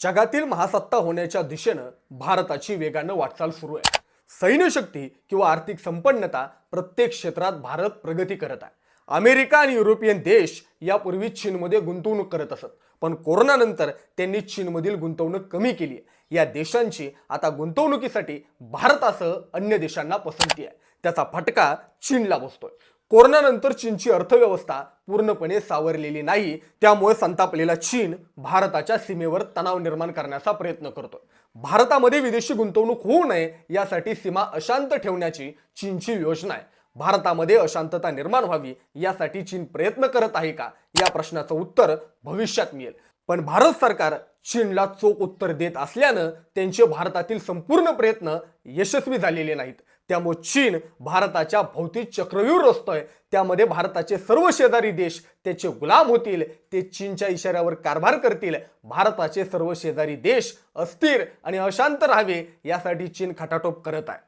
जगातील महासत्ता होण्याच्या दिशेनं भारताची वेगानं वाटचाल सुरू आहे. सैन्यशक्ती किंवा आर्थिक संपन्नता प्रत्येक क्षेत्रात भारत प्रगती करत आहे. अमेरिका आणि युरोपियन देश यापूर्वी चीनमध्ये गुंतवणूक करत असत पण कोरोनानंतर त्यांनी चीनमधील गुंतवणूक कमी केली आहे. या देशांची आता गुंतवणुकीसाठी भारतासह अन्य देशांना पसंती आहे. त्याचा फटका चीनला बसतोय. कोरोनानंतर चीनची अर्थव्यवस्था पूर्णपणे सावरलेली नाही त्यामुळे संतापलेला चीन भारताच्या सीमेवर तणाव निर्माण करण्याचा प्रयत्न करतो भारतामध्ये विदेशी गुंतवणूक होऊ नये यासाठी सीमा अशांत ठेवण्याची चीनची योजना आहे. भारतामध्ये अशांतता निर्माण व्हावी यासाठी चीन प्रयत्न करत आहे का? या प्रश्नाचं उत्तर भविष्यात मिळेल. पण भारत सरकार चीनला चोख उत्तर देत असल्यानं त्यांचे भारतातील संपूर्ण प्रयत्न यशस्वी झालेले नाहीत. त्यामुळे चीन भारताच्या भौतिक चक्रव्यूह रचतोय. त्यामध्ये भारताचे सर्व शेजारी देश त्याचे गुलाम होतील ते चीनच्या इशाऱ्यावर कारभार करतील भारताचे सर्व शेजारी देश अस्थिर आणि अशांत राहावे यासाठी चीन खटाटोप करत आहे.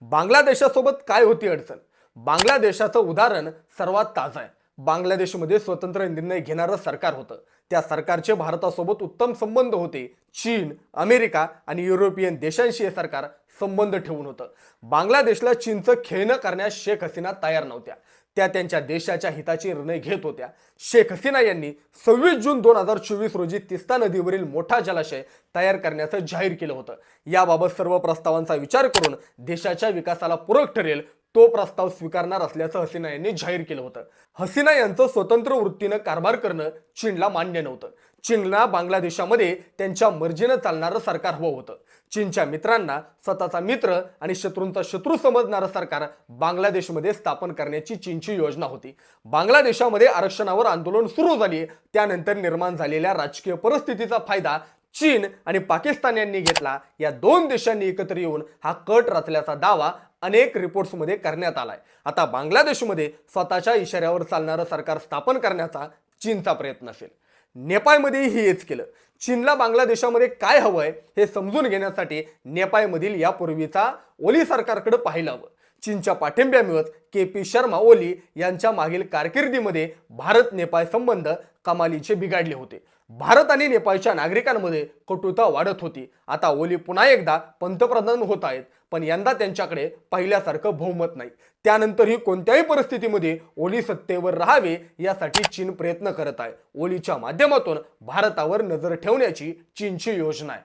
बांगलादेशासोबत काय होती अडचण? बांगलादेशाचं उदाहरण सर्वात ताजं आहे. बांगलादेशमध्ये स्वतंत्र निर्णय घेणारं सरकार होतं. त्या सरकारचे भारतासोबत उत्तम संबंध होते. चीन अमेरिका आणि युरोपियन देशांशी हे सरकार संबंध ठेवून होतं. बांगलादेशला चीनचं खेळणं करण्यास शेख हसीना तयार नव्हत्या. त्या त्यांच्या देशाच्या हिताचे निर्णय घेत होत्या. शेख हसीना यांनी सव्वीस जून दोन हजार चोवीस रोजी तिस्ता नदीवरील मोठा जलाशय तयार करण्याचं जाहीर केलं होतं. याबाबत सर्व प्रस्तावांचा विचार करून देशाच्या विकासाला पूरक ठरेल तो प्रस्ताव स्वीकारणार असल्याचं हसीना यांनी जाहीर केलं होतं. हसीना यांचं स्वतंत्र वृत्तीनं कारभार करणं चीनला मान्य नव्हतं. चीनला बांगलादेशामध्ये त्यांच्या मर्जीनं चालणारं सरकार हवं होतं. चीनच्या मित्रांना स्वतःचा मित्र आणि शत्रूंचा शत्रू समजणारं सरकार बांगलादेशमध्ये स्थापन करण्याची चीनची योजना होती. बांगलादेशामध्ये आरक्षणावर आंदोलन सुरू झाली. त्यानंतर निर्माण झालेल्या राजकीय परिस्थितीचा फायदा चीन आणि पाकिस्तान यांनी घेतला. या दोन देशांनी एकत्र येऊन हा कट रचल्याचा दावा अनेक रिपोर्ट्समध्ये करण्यात आलाय. आता बांगलादेशमध्ये स्वतःच्या इशाऱ्यावर चालणारं सरकार स्थापन करण्याचा चीनचा प्रयत्न असेल. नेपाळमध्येही हेच केलं. चीनला बांगलादेशामध्ये काय हवंय हे समजून घेण्यासाठी नेपाळमधील यापूर्वीचा ओली सरकारकडे पाहिलं हवं चीनच्या पाठिंब्यामुळेच के पी शर्मा ओली यांच्या मागील कारकिर्दीमध्ये भारत नेपाळ संबंध कमालीचे बिघडले होते. भारत आणि नेपाळच्या नागरिकांमध्ये कटुता वाढत होती. आता ओली पुन्हा एकदा पंतप्रधान होत आहेत पण यंदा त्यांच्याकडे पहिल्यासारखं बहुमत नाही. त्यानंतरही कोणत्याही परिस्थितीमध्ये ओली सत्तेवर राहावे यासाठी चीन प्रयत्न करत आहे. ओलीच्या माध्यमातून भारतावर नजर ठेवण्याची चीनची योजना आहे.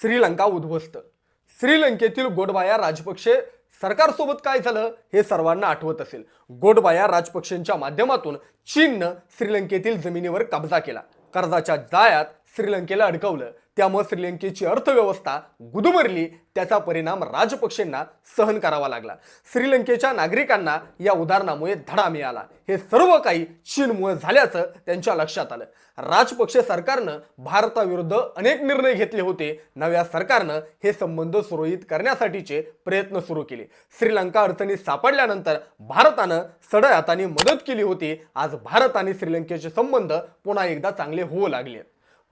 श्रीलंका उद्ध्वस्त. श्रीलंकेतील गोडबाया राजपक्षे सरकारसोबत काय झालं हे सर्वांना आठवत असेल. गोडबाया राजपक्षेंच्या माध्यमातून चीननं श्रीलंकेतील जमिनीवर कब्जा केला. कर्जाच्या जाळ्यात श्रीलंकेला अडकवलं. त्यामुळे श्रीलंकेची अर्थव्यवस्था गुदमरली. त्याचा परिणाम राजपक्षेंना सहन करावा लागला. श्रीलंकेच्या नागरिकांना या उदाहरणामुळे धडा मिळाला. हे सर्व काही चीनमुळे झाल्याचं त्यांच्या लक्षात आलं. राजपक्षे सरकारनं भारताविरुद्ध अनेक निर्णय घेतले होते. नव्या सरकारनं हे संबंध सुरळीत करण्यासाठीचे प्रयत्न सुरू केले. श्रीलंका अडचणीत सापडल्यानंतर भारतानं सडळ हाताने मदत केली होती. आज भारत आणि श्रीलंकेचे संबंध पुन्हा एकदा चांगले होऊ लागले.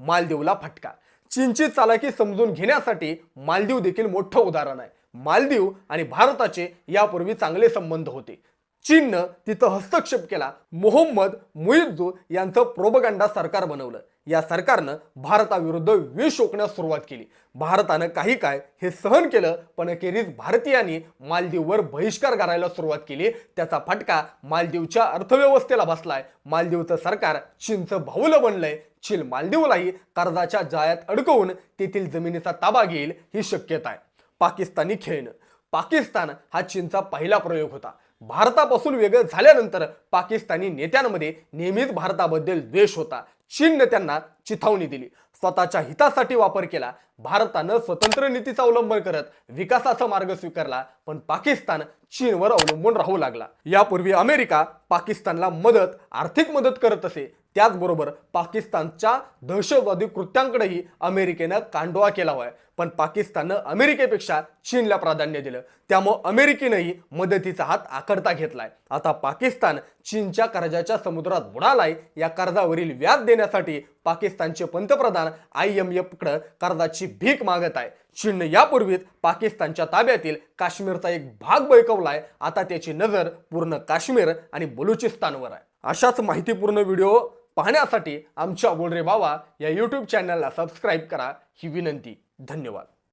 मालदीवला फटका. चीनची चालाकी समजून घेण्यासाठी मालदीव देखील मोठं उदाहरण आहे. मालदीव आणि भारताचे यापूर्वी चांगले संबंध होते. चीननं तिथं हस्तक्षेप केला. मोहम्मद मुइझू यांचं प्रोबगंडा सरकार बनवलं. या सरकारनं भारताविरुद्ध विष ओकण्यास सुरुवात केली. भारतानं काही काय हे सहन केलं पण अखेरीस भारतीयांनी मालदीववर बहिष्कार करायला सुरुवात केली. त्याचा फटका मालदीवच्या अर्थव्यवस्थेला बसलाय. मालदीवचं सरकार चीनचं भाऊलं बनलंय. चीन मालदीवलाही कर्जाच्या जाळ्यात अडकवून तेथील जमिनीचा ताबा घेईल ही शक्यता आहे. पाकिस्तानी खेळणं. पाकिस्तान हा चीनचा पहिला प्रयोग होता. भारतापासून वेगळं झाल्यानंतर पाकिस्तानी नेत्यांमध्ये नेहमीच भारताबद्दल द्वेष होता. चीननं त्यांना चिथावणी दिली. स्वतःच्या हितासाठी वापर केला. भारतानं स्वतंत्र नीतीचा अवलंब करत विकासाचा मार्ग स्वीकारला. पण पाकिस्तान चीनवर अवलंबून राहू लागला. यापूर्वी अमेरिका पाकिस्तानला मदत आर्थिक मदत करत असे. त्याचबरोबर पाकिस्तानच्या दहशतवादी कृत्यांकडेही अमेरिकेनं कांडोळा केला होय. पण पाकिस्ताननं अमेरिकेपेक्षा चीनला प्राधान्य दिलं. त्यामुळं अमेरिकेनंही मदतीचा हात आखडता घेतलाय. आता पाकिस्तान चीनच्या कर्जाच्या समुद्रात बुडालाय या कर्जावरील व्याज देण्यासाठी पाकिस्तानचे पंतप्रधान आय एम एफकडं कर्जाची भीक मागत आहे. चीननं यापूर्वीच पाकिस्तानच्या ताब्यातील काश्मीरचा एक भाग बळकवलाय. आता त्याची नजर पूर्ण काश्मीर आणि बलुचिस्तानवर आहे. अशाच माहितीपूर्ण व्हिडिओ पाहण्यासाठी आमच्या बोलरे बाबा या यूट्यूब चॅनलला सबस्क्राईब करा. ही विनंती. धन्यवाद.